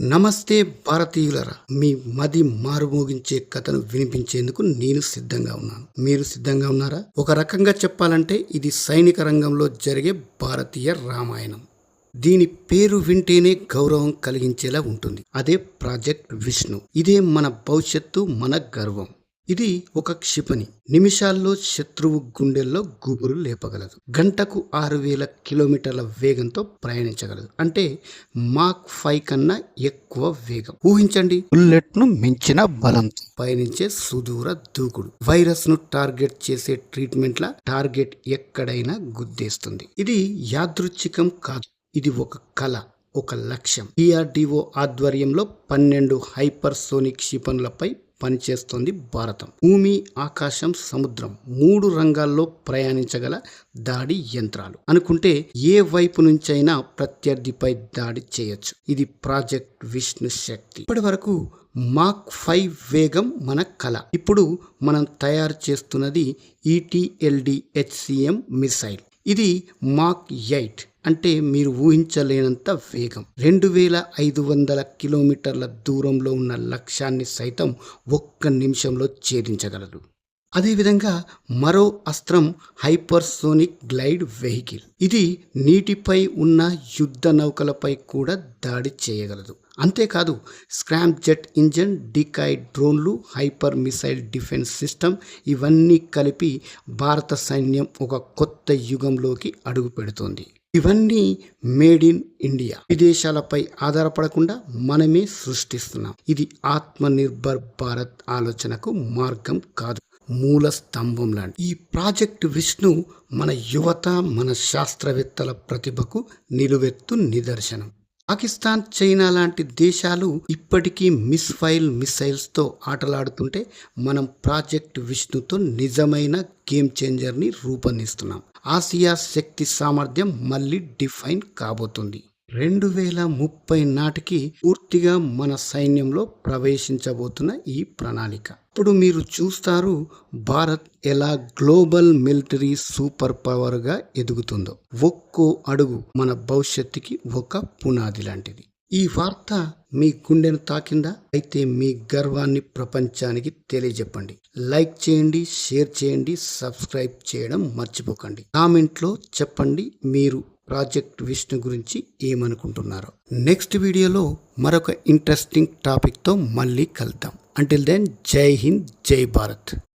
నమస్తే భారతీయులరా. మీ మది మారుమోగించే కథను వినిపించేందుకు నేను సిద్ధంగా ఉన్నాను. మీరు సిద్ధంగా ఉన్నారా? ఒక రకంగా చెప్పాలంటే ఇది సైనిక రంగంలో జరిగే భారతీయ రామాయణం. దీని పేరు వింటేనే గౌరవం కలిగించేలా ఉంటుంది. అదే ప్రాజెక్ట్ విష్ణు. ఇదే మన భవిష్యత్తు మన గర్వం. ఇది ఒక క్షిపణి. నిమిషాల్లో శత్రువు గుండెల్లో గుబురు లేపగలదు. గంటకు ఆరు వేల కిలోమీటర్ల వేగంతో ప్రయాణించగలదు. అంటే మాక్ ఫైవ్ కన్నా ఎక్కువ వేగం. ఊహించండి. బుల్లెట్ను మించిన బలంతో పయనించే సుదూర దూకుడు. వైరస్ను టార్గెట్ చేసే ట్రీట్మెంట్ల టార్గెట్ ఎక్కడైనా గుద్దేస్తుంది. ఇది యాదృచ్ఛికం కాదు. ఇది ఒక కళ ఒక లక్ష్యం. డిఆర్డిఓ ఆధ్వర్యంలో పన్నెండు హైపర్సోనిక్ క్షిపణులపై పనిచేస్తోంది భారతం. భూమి ఆకాశం సముద్రం మూడు రంగాల్లో ప్రయాణించగల దాడి యంత్రాలు. అనుకుంటే ఏ వైపు నుంచైనా ప్రత్యర్థిపై దాడి చేయొచ్చు. ఇది ప్రాజెక్ట్ విష్ణు శక్తి. ఇప్పటి వరకు మాక్ ఫైవ్ వేగం మన కళ ఇప్పుడు మనం తయారు చేస్తున్నది ఈటీఎల్డి హెచ్సిఎం మిసైల్. ఇది మాక్ ఎయిట్ అంటే మీరు ఊహించలేనంత వేగం. రెండు వేల ఐదు వందల కిలోమీటర్ల దూరంలో ఉన్న లక్ష్యాన్ని సైతం ఒక్క నిమిషంలో ఛేదించగలదు. అదేవిధంగా మరో అస్త్రం హైపర్సోనిక్ గ్లైడ్ వెహికల్. ఇది నీటిపై ఉన్న యుద్ధ నౌకలపై కూడా దాడి చేయగలదు. అంతేకాదు స్క్రామ్ జెట్ ఇంజన్ డికాయ్ డ్రోన్లు హైపర్ మిసైల్ డిఫెన్స్ సిస్టమ్ ఇవన్నీ కలిపి భారత సైన్యం ఒక కొత్త యుగంలోకి అడుగు పెడుతోంది. ఇవన్నీ మేడ్ ఇన్ ఇండియా. విదేశాలపై ఆధారపడకుండా మనమే సృష్టిస్తున్నాం. ఇది ఆత్మనిర్భర్ భారత్ ఆలోచనకు మార్గం కాదు. మూల స్తంభం లాంటి. ఈ ప్రాజెక్ట్ విష్ణు మన యువత మన శాస్త్రవేత్తల ప్రతిభకు నిలువెత్తు నిదర్శనం. పాకిస్తాన్ చైనా లాంటి దేశాలు ఇప్పటికీ మిస్ఫైల్ మిసైల్స్తో ఆటలాడుతుంటే మనం ప్రాజెక్ట్ విష్ణుతో నిజమైన గేమ్ చేంజర్ని రూపొందిస్తున్నాం. ఆసియా శక్తి సామర్థ్యం మళ్ళీ డిఫైన్ కాబోతుంది. రెండు వేల ముప్పై నాటికి పూర్తిగా మన సైన్యంలో ప్రవేశించబోతున్న ఈ ప్రణాళిక. ఇప్పుడు మీరు చూస్తారు భారత్ ఎలా గ్లోబల్ మిలిటరీ సూపర్ పవర్గా ఎదుగుతుందో. ఒక్కో అడుగు మన భవిష్యత్తుకి ఒక పునాది లాంటిది. ఈ వార్త మీ గుండెను తాకిందా? అయితే మీ గర్వాన్ని ప్రపంచానికి తెలియజెప్పండి. లైక్ చేయండి షేర్ చేయండి సబ్స్క్రైబ్ చేయడం మర్చిపోకండి. కామెంట్లో చెప్పండి మీరు ప్రాజెక్ట్ విష్ణు గురించి ఏమనుకుంటున్నారో. నెక్స్ట్ వీడియోలో మరొక ఇంట్రెస్టింగ్ టాపిక్తో మళ్ళీ కలుద్దాం. అంటిల్ దెన్ జై హింద్ జై భారత్.